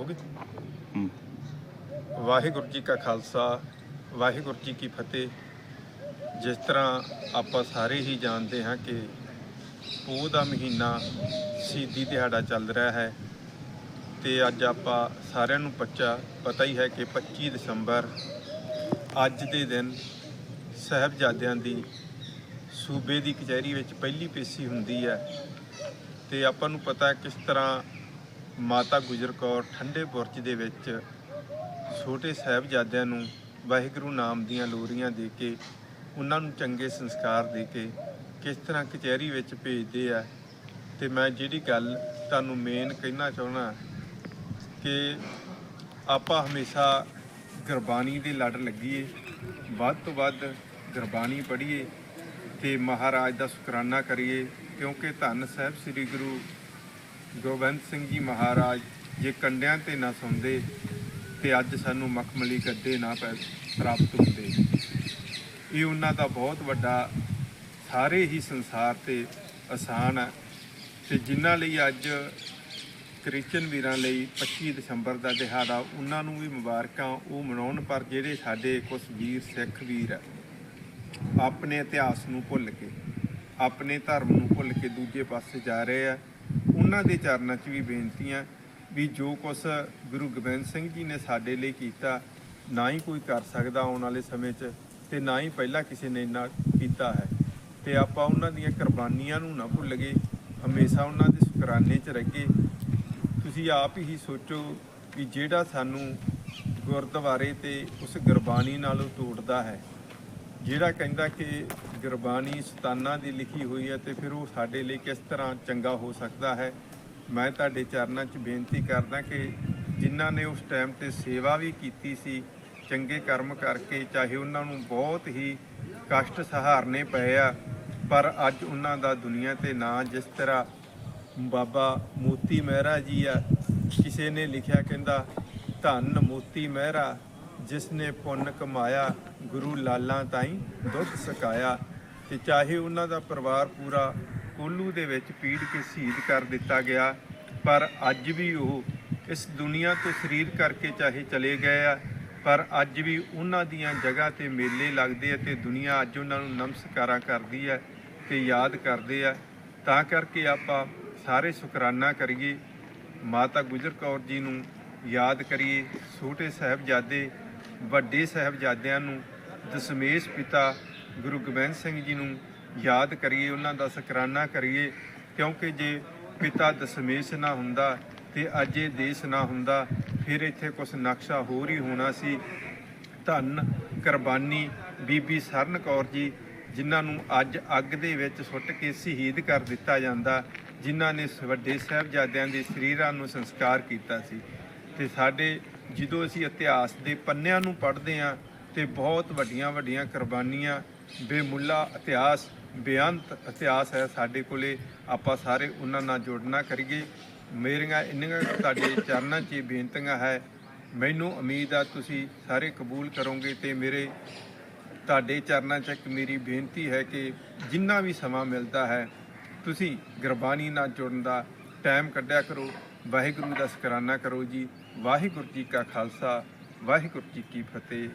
ਗਈ ਹੂੰ। ਵਾਹਿਗੁਰੂ ਜੀ ਕਾ ਖਾਲਸਾ ਵਾਹਿਗੁਰੂ ਜੀ ਕੀ ਫਤਿਹ ਜਿਸ ਤਰ੍ਹਾਂ ਆਪਾਂ ਸਾਰੇ ਹੀ ਜਾਣਦੇ ਹਾਂ ਕਿ ਪੋਹ ਦਾ ਮਹੀਨਾ ਸ਼ਹੀਦੀ ਦਿਹਾੜਾ ਚੱਲ ਰਿਹਾ ਹੈ ਤੇ ਅੱਜ ਆਪਾਂ ਸਾਰਿਆਂ ਨੂੰ ਪੱਚਾ ਪਤਾ ਹੀ ਹੈ ਕਿ 25 ਦਸੰਬਰ ਅੱਜ ਦੇ ਦਿਨ ਸਾਹਿਬਜ਼ਾਦਿਆਂ ਦੀ ਸੂਬੇ ਦੀ ਕਚਹਿਰੀ ਵਿੱਚ ਪਹਿਲੀ ਪੇਸ਼ੀ ਹੁੰਦੀ ਹੈ ਤੇ ਆਪਾਂ ਨੂੰ ਪਤਾ ਹੈ ਕਿਸ ਤਰ੍ਹਾਂ ਮਾਤਾ ਗੁਜਰ ਕੌਰ ਠੰਡੇ ਬੁਰਜ ਦੇ ਵਿੱਚ ਛੋਟੇ ਸਾਹਿਬਜ਼ਾਦਿਆਂ ਨੂੰ ਵਾਹਿਗੁਰੂ ਨਾਮ ਦੀਆਂ ਲੋਰੀਆਂ ਦੇ ਕੇ, ਉਹਨਾਂ ਨੂੰ ਚੰਗੇ ਸੰਸਕਾਰ ਦੇ ਕੇ ਕਿਸ ਤਰ੍ਹਾਂ ਕਚਹਿਰੀ ਵਿੱਚ ਭੇਜਦੇ ਆ। ਤੇ ਮੈਂ ਜਿਹੜੀ ਗੱਲ ਤੁਹਾਨੂੰ ਮੇਨ ਕਹਿਣਾ ਚਾਹਣਾ ਕਿ ਆਪਾਂ ਹਮੇਸ਼ਾ ਗੁਰਬਾਣੀ ਦੇ ਲੜ ਲੱਗੀਏ, ਵੱਧ ਤੋਂ ਵੱਧ ਗੁਰਬਾਣੀ ਪੜ੍ਹੀਏ ਤੇ ਮਹਾਰਾਜ ਦਾ ਸ਼ੁਕਰਾਨਾ ਕਰੀਏ ਕਿਉਂਕਿ ਧੰਨ ਸਾਹਿਬ ਸ੍ਰੀ ਗੁਰੂ ਗੋਬਿੰਦ ਸਿੰਘ ਜੀ ਮਹਾਰਾਜ, ਜੇ ਕੰਡਿਆਂ ਤੇ ਨਾ ਸੌਂਦੇ ਤੇ ਅੱਜ ਸਾਨੂੰ ਮਖਮਲੀ ਗੱਦੇ ਨਾ ਪੈ, ਪ੍ਰਾਪਤ ਹੁੰਦੇ। ਇਹ ਉਹਨਾਂ ਦਾ ਬਹੁਤ ਵੱਡਾ ਸਾਰੇ ਹੀ ਸੰਸਾਰ ਤੇ ਆਸਾਨ ਹੈ ਤੇ ਜਿਨ੍ਹਾਂ ਲਈ ਅੱਜ ਕ੍ਰਿਸਚਨ ਵੀਰਾਂ ਲਈ 25 ਦਸੰਬਰ ਦਾ ਦਿਹਾੜਾ, ਉਹਨਾਂ ਨੂੰ ਵੀ ਮੁਬਾਰਕਾਂ, ਉਹ ਮਨਾਉਣ, ਪਰ ਜਿਹੜੇ ਸਾਡੇ ਕੁਝ ਵੀਰ, ਸਿੱਖ ਵੀਰ ਆ ਆਪਣੇ ਇਤਿਹਾਸ ਨੂੰ ਭੁੱਲ ਕੇ, ਆਪਣੇ ਧਰਮ ਨੂੰ ਭੁੱਲ ਕੇ ਦੂਜੇ ਪਾਸੇ ਜਾ ਰਹੇ ਆ ਉਹਨਾਂ ਦੇ ਚਰਨਾਂ 'ਚ ਵੀ ਬੇਨਤੀ ਬੇਨਤੀਆਂ ਵੀ ਜੋ ਕੁਛ ਗੁਰੂ ਗੋਬਿੰਦ ਸਿੰਘ ਜੀ ਨੇ ਸਾਡੇ ਲਈ ਕੀਤਾ, ਨਾ ਹੀ ਕੋਈ ਕਰ ਸਕਦਾ ਆਉਣ ਵਾਲੇ ਸਮੇਂ 'ਚ ਤੇ ਨਾ ਹੀ ਪਹਿਲਾਂ ਕਿਸੇ ਨੇ ਇੰਨਾ ਕੀਤਾ ਹੈ। ਤੇ ਆਪਾਂ ਉਹਨਾਂ ਦੀਆਂ ਕੁਰਬਾਨੀਆਂ ਨੂੰ ਨਾ ਭੁੱਲ ਗਏ, ਹਮੇਸ਼ਾ ਉਹਨਾਂ ਦੇ ਸ਼ੁਕਰਾਨੇ 'ਚ ਰਹਿਗੇ ਤੁਸੀਂ ਆਪ ਹੀ ਸੋਚੋ ਕਿ ਜਿਹੜਾ ਸਾਨੂੰ ਗੁਰਦੁਆਰੇ ਤੇ ਉਸ ਗੁਰਬਾਣੀ ਨਾਲੋਂ ਤੋੜਦਾ ਹੈ ਜਿਹੜਾ ਕਹਿੰਦਾ ਕਿ ਗੁਰਬਾਣੀ ਸਤਾਨਾ ਦੀ ਲਿਖੀ ਹੋਈ ਹੈ ਤੇ ਫਿਰ ਉਹ ਸਾਡੇ ਲਈ ਕਿਸ ਤਰ੍ਹਾਂ ਚੰਗਾ ਹੋ ਸਕਦਾ ਹੈ, ਮੈਂ ਤੁਹਾਡੇ ਚਰਨਾਂ 'ਚ ਬੇਨਤੀ ਕਰਦਾ ਕਿ ਜਿਨ੍ਹਾਂ ਨੇ ਉਸ ਟਾਈਮ ਤੇ ਸੇਵਾ ਵੀ ਕੀਤੀ ਸੀ, ਚੰਗੇ ਕਰਮ ਕਰਕੇ, ਚਾਹੇ ਉਹਨਾਂ ਨੂੰ ਬਹੁਤ ਹੀ ਕਸ਼ਟ ਸਹਾਰਨੇ ਪਏ ਆ, ਪਰ ਅੱਜ ਉਹਨਾਂ ਦਾ ਦੁਨੀਆ ਤੇ ਨਾਂ ਜਿਸ ਤਰ੍ਹਾਂ ਬਾਬਾ ਮੋਤੀ ਮਹਿਰਾ ਜੀ ਆ, ਕਿਸੇ ਨੇ ਲਿਖਿਆ ਕਹਿੰਦਾ, ਧੰਨ ਮੋਤੀ ਮਹਿਰਾ ਜਿਸ ਨੇ ਪੁੰਨ ਕਮਾਇਆ, ਗੁਰੂ ਲਾਲਾਂ ਤਾਈਂ ਦੁੱਧ ਸਕਾਇਆ ਤੇ ਚਾਹੇ ਉਹਨਾਂ ਦਾ ਪਰਿਵਾਰ ਪੂਰਾ ਕੋਲੂ ਦੇ ਵਿੱਚ ਪੀੜ ਕੇ ਸ਼ਹੀਦ ਕਰ ਦਿੱਤਾ ਗਿਆ, ਪਰ ਅੱਜ ਵੀ ਉਹ ਇਸ ਦੁਨੀਆ ਤੋਂ ਸਰੀਰ ਕਰਕੇ ਚਾਹੇ ਚਲੇ ਗਏ ਆ, ਪਰ ਅੱਜ ਵੀ ਉਹਨਾਂ ਦੀਆਂ ਜਗ੍ਹਾ ਤੇ ਮੇਲੇ ਲੱਗਦੇ ਆ ਤੇ ਦੁਨੀਆ ਅੱਜ ਉਹਨਾਂ ਨੂੰ ਨਮਸਕਾਰਾਂ ਕਰਦੀ ਹੈ ਤੇ ਯਾਦ ਕਰਦੇ ਆ। ਤਾਂ ਕਰਕੇ ਆਪਾਂ ਸਾਰੇ ਸ਼ੁਕਰਾਨਾ ਕਰੀਏ। ਮਾਤਾ ਗੁਜਰ ਕੌਰ ਜੀ ਨੂੰ ਯਾਦ ਕਰੀਏ, ਛੋਟੇ ਸਾਹਿਬਜ਼ਾਦੇ ਵੱਡੇ ਸਾਹਿਬਜ਼ਾਦਿਆਂ ਨੂੰ, ਦਸ਼ਮੇਸ਼ ਪਿਤਾ ਗੁਰੂ ਗੋਬਿੰਦ ਸਿੰਘ ਜੀ ਨੂੰ ਯਾਦ ਕਰੀਏ, ਉਹਨਾਂ ਦਾ ਸ਼ੁਕਰਾਨਾ ਕਰੀਏ, ਕਿਉਂਕਿ ਜੇ ਪਿਤਾ ਦਸ਼ਮੇਸ਼ ਨਾ ਹੁੰਦਾ ਤੇ ਅੱਜ ਇਹ ਦੇਸ਼ ਨਾ ਹੁੰਦਾ, ਫਿਰ ਇੱਥੇ ਕੁਝ ਨਕਸ਼ਾ ਹੋਰ ਹੀ ਹੋਣਾ ਸੀ। ਧੰਨ ਕੁਰਬਾਨੀ ਬੀਬੀ ਸਰਨ ਕੌਰ ਜੀ, ਜਿਨ੍ਹਾਂ ਨੂੰ ਅੱਜ ਅੱਗ ਦੇ ਵਿੱਚ ਸੁੱਟ ਕੇ ਸ਼ਹੀਦ ਕਰ ਦਿੱਤਾ ਜਾਂਦਾ, ਜਿਨ੍ਹਾਂ ਨੇ ਵੱਡੇ ਸਾਹਿਬਜ਼ਾਦਿਆਂ ਦੇ ਸਰੀਰਾਂ ਨੂੰ ਸੰਸਕਾਰ ਕੀਤਾ ਸੀ। ਤੇ ਸਾਡੇ ਜਦੋਂ ਅਸੀਂ ਇਤਿਹਾਸ ਦੇ ਪੰਨਿਆਂ ਨੂੰ ਪੜ੍ਹਦੇ ਹਾਂ ਤੇ ਬਹੁਤ ਵੱਡੀਆਂ ਵੱਡੀਆਂ ਕੁਰਬਾਨੀਆਂ, ਬੇਮੁੱਲਾ ਇਤਿਹਾਸ, ਬੇਅੰਤ ਇਤਿਹਾਸ ਹੈ ਸਾਡੇ ਕੋਲੇ, ਆਪਾਂ ਸਾਰੇ ਉਹਨਾਂ ਨਾਲ ਜੁੜਨਾ ਕਰੀਏ। ਮੇਰੀਆਂ ਇੰਨੀਆਂ ਤੁਹਾਡੇ ਚਰਨਾਂ 'ਚ ਹੀ ਬੇਨਤੀਆਂ ਹੈ, ਮੈਨੂੰ ਉਮੀਦ ਆ ਤੁਸੀਂ ਸਾਰੇ ਕਬੂਲ ਕਰੋਗੇ ਤੇ ਮੇਰੇ ਤੁਹਾਡੇ ਚਰਨਾਂ 'ਚ ਇੱਕ ਮੇਰੀ ਬੇਨਤੀ ਹੈ ਕਿ ਜਿੰਨਾ ਵੀ ਸਮਾਂ ਮਿਲਦਾ ਹੈ, ਤੁਸੀਂ ਗੁਰਬਾਣੀ ਨਾਲ ਜੁੜਨ ਦਾ ਟਾਈਮ ਕੱਢਿਆ ਕਰੋ। ਵਾਹਿਗੁਰੂ ਦਾ ਸ਼ੁਕਰਾਨਾ ਕਰੋ ਜੀ। ਵਾਹਿਗੁਰੂ ਜੀ ਕਾ ਖਾਲਸਾ ਵਾਹਿਗੁਰੂ ਜੀ ਕੀ ਫਤਿਹ।